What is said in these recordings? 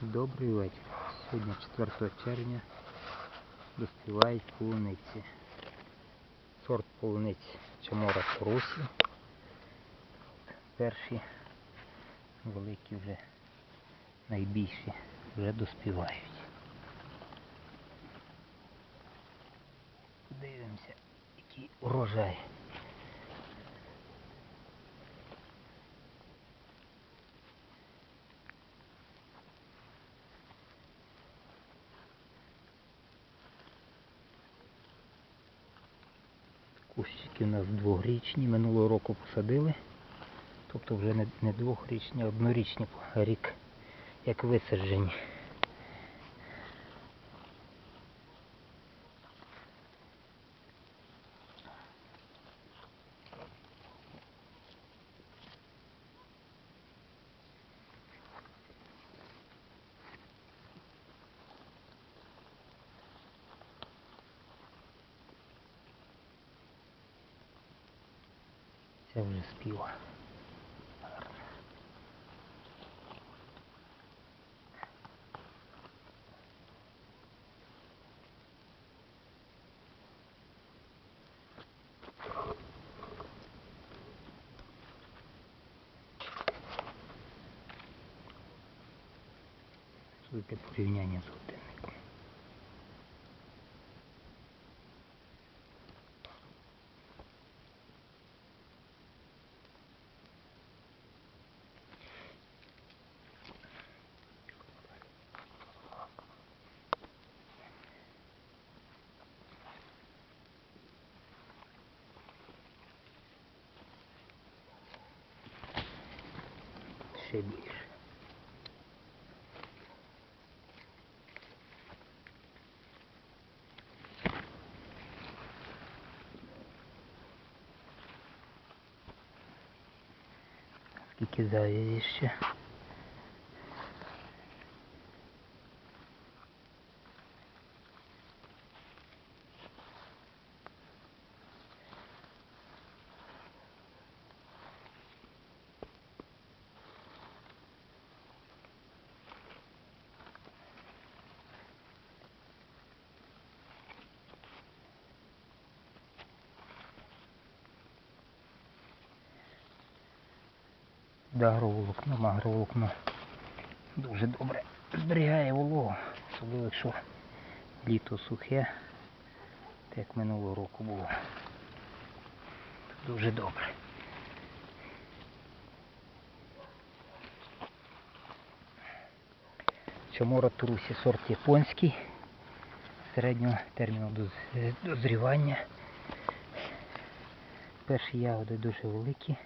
Добрий вечір. Сьогодні 4 червня доспівають полуниці. Сорт полуниць Чамора Корусі. Перші великі вже найбільші вже доспівають. Дивимося, який урожай. Кущики у нас двохрічні, минулого року посадили. Тобто вже не, двохрічні, а однорічні рік, як висаджені. Це вже співа. Суйте порівняння з годинником. Ще більше. Скільки завязі ще? Да, агроволокно, агроволокно дуже добре зберігає вологу, особливо якщо літо сухе, так як минулого року було. Дуже добре. Чомора Турусі сорт японський середнього терміну дозрівання. Перші ягоди дуже великі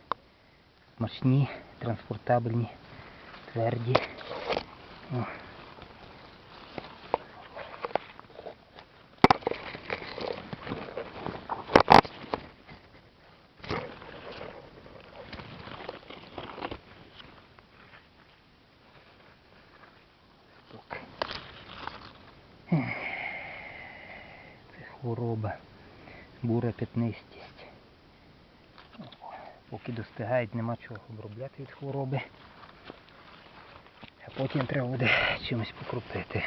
смачні, транспортабельні, тверді. О. Це хвороба, бура п'ятнистість. Поки достигають, нема чого обробляти від хвороби. А потім треба буде чимось покрупити.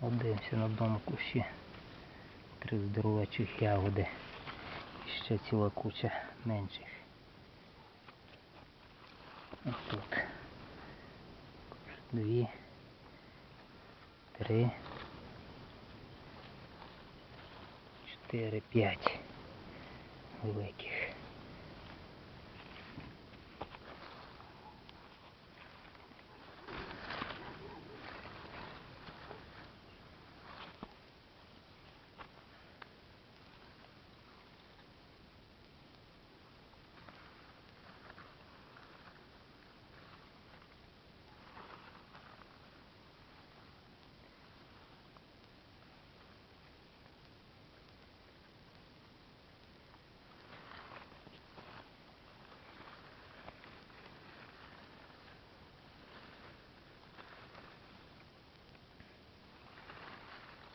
От дивимося на одному кущі. Три здоровечих ягоди. І ще ціла куча менших. Ось тут. Дві. Три. Чотири, п'ять великих.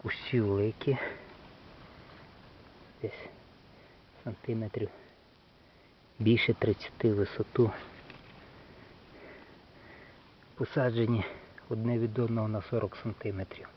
Кущі великі. Десь сантиметрів більше 30 висоту. Посаджені одне від одного на 40 сантиметрів.